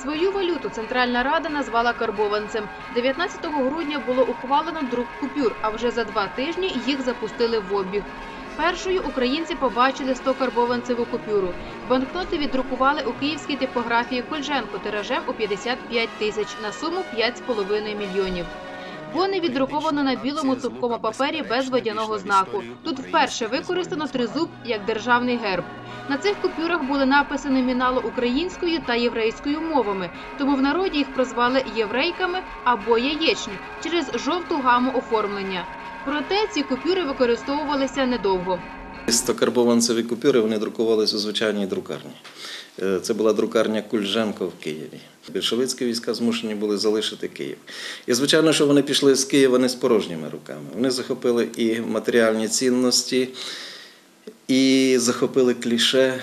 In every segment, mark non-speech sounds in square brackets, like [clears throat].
Свою валюту Центральна Рада назвала карбованцем. 19 грудня було ухвалено друк купюр, а вже за два тижні їх запустили в обіг. Першою українці побачили 100 карбованцеву купюру. Банкноти віддрукували у київській типографії Кольженко тиражем у 55 тисяч на суму 5,5 мільйонів. Вони відруковано на білому цупкому папері без водяного знаку. Тут вперше використано тризуб як державний герб. На цих купюрах були написи номіналу українською та єврейською мовами, тому в народі їх прозвали єврейками або яєчні через жовту гаму оформлення. Проте ці купюри використовувалися недовго. 100 карбованцеві купюри вони друкувалися у звичайній друкарні. Е, Це була друкарня Кульженко в Києві. Більшовицькі війська змушені були залишити Київ. І звичайно, що вони пішли з Києва не з порожніми руками. Вони захопили і матеріальні цінності, і захопили кліше,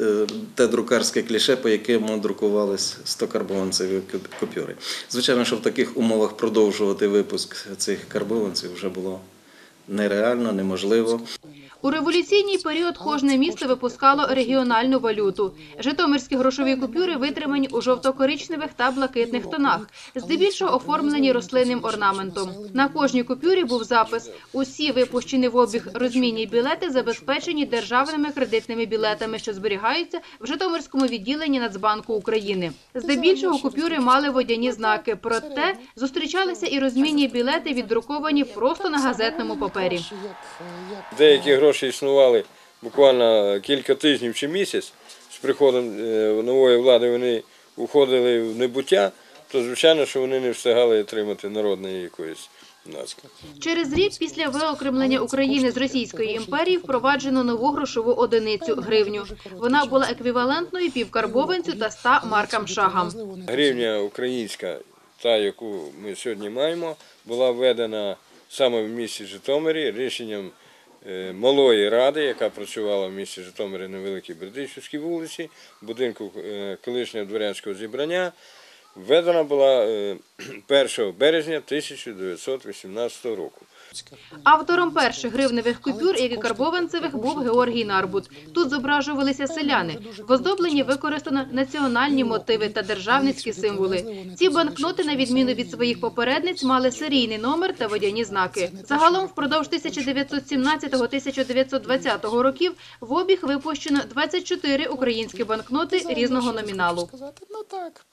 е, те друкарське кліше, по якому друкувались 100 карбованцеві купюри. Звичайно, що в таких умовах продовжувати випуск цих карбованців вже було нереально, неможливо. У революційний період кожне місто випускало регіональну валюту. Житомирські грошові купюри витримані у жовто-коричневих та блакитних тонах, здебільшого оформлені рослинним орнаментом. На кожній купюрі був запис: усі випущені в обіг розмінні білети забезпечені державними кредитними білетами, що зберігаються в Житомирському відділенні Нацбанку України. Здебільшого купюри мали водяні знаки, проте зустрічалися і розмінні білети, віддруковані просто на газетному папері. Деякі гроші існували буквально кілька тижнів чи місяць. З приходом е, нової влади вони уходили в небуття, то звичайно, що вони не встигали отримати народної якоїсь. Через рік після виокремлення України з Російської імперії впроваджено нову грошову одиницю гривню. Вона була еквівалентною півкарбованцю та 100 маркам шагам. Гривня українська, та, яку ми сьогодні маємо, була введена саме в місті Житомирі рішенням малої ради, яка працювала в місті Житомирі на Великій Бердичівській вулиці, будинку е, колишнього дворянського зібрання. Введена була е, [clears throat] 1 березня 1918 року. Автором перших гривневих купюр, і карбованцевих, був Георгій Нарбут. Тут зображувалися селяни. В оздобленні використано національні мотиви та державницькі символи. Ці банкноти, на відміну від своїх попередниць, мали серійний номер та водяні знаки. Загалом впродовж 1917-1920 років в обіг випущено 24 українські банкноти різного номіналу. ну так.